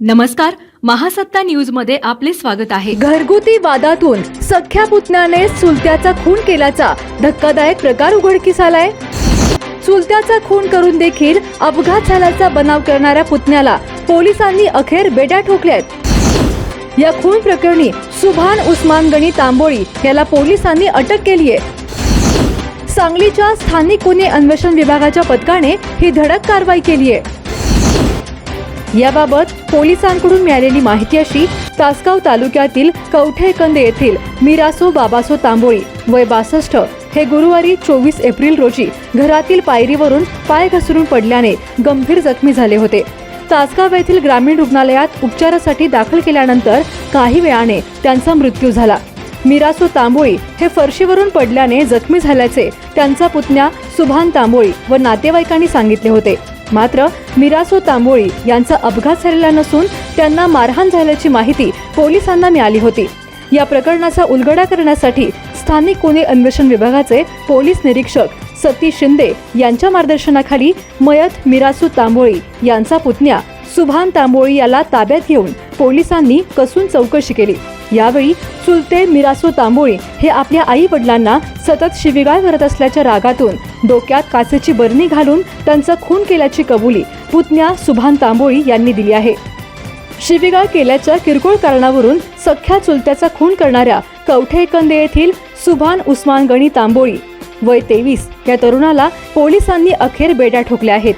नमस्कार महासत्ता न्यूजमध्ये आपले स्वागत आहे. घरगुती वादातून सख्या पुतण्याने चुलत्याचा खून केल्याचा धक्कादायक प्रकार उघडकीस आलाय. चुलत्याचा खून करून देखील अपघात झाल्याचा बनाव करणाऱ्या पुतण्याला पोलिसांनी अखेर बेड्या ठोकल्यात. या खून प्रकरणी सुभान उस्मान गणी तांबोळी याला पोलिसांनी अटक केली आहे सांगलीच्या स्थानिक गुन्हे अन्वेषण विभागाच्या पथकाने ही धडक कारवाई केली आहे याबाबत पोलिसांकडून मिळालेली माहिती अशी तासगाव तालुक्यातील कवठेकंदे येथील मिरासो बाबासो तांबोळी वय बासष्ट हे गुरुवारी चोवीस एप्रिल रोजी घरातील पायरीवरून पाय घसरून पडल्याने गंभीर जखमी झाले होते. तासगाव येथील ग्रामीण रुग्णालयात उपचारासाठी दाखल केल्यानंतर काही वेळाने त्यांचा मृत्यू झाला. मिरासो तांबोळी हे फरशीवरून पडल्याने जखमी झाल्याचे त्यांचा पुतण्या सुभान तांबोळी व नातेवाईकांनी सांगितले होते. मात्र मिरासो तांबोळी यांचा अपघात झालेला नसून त्यांना मारहाण झाल्याची माहिती पोलिसांना मिळाली होती. या प्रकरणाचा उलगडा करण्यासाठी स्थानिक गुन्हे अन्वेषण विभागाचे पोलीस निरीक्षक सतीश शिंदे यांच्या मार्गदर्शनाखाली मयत मिरासू तांबोळी यांचा पुतण्या सुभान तांबोळी याला ताब्यात घेऊन पोलिसांनी कसून चौकशी केली. यावेळी चुलते मिरासो तांबोळी हे आपल्या आई वडिलांना सतत शिवीगाळ करत असल्याच्या रागातून डोक्यात काचेची बरणी घालून त्यांचा खून केल्याची कबुली पुतण्या सुभान तांबोळी यांनी दिली आहे. शिवीगाळ केल्याच्या किरकोळ कारणावरून सख्या चुलत्याचा खून करणाऱ्या कवठेकंदे येथील सुभान उस्मान गणी तांबोळी वय तेवीस या तरुणाला पोलिसांनी अखेर बेड्या ठोकल्या आहेत.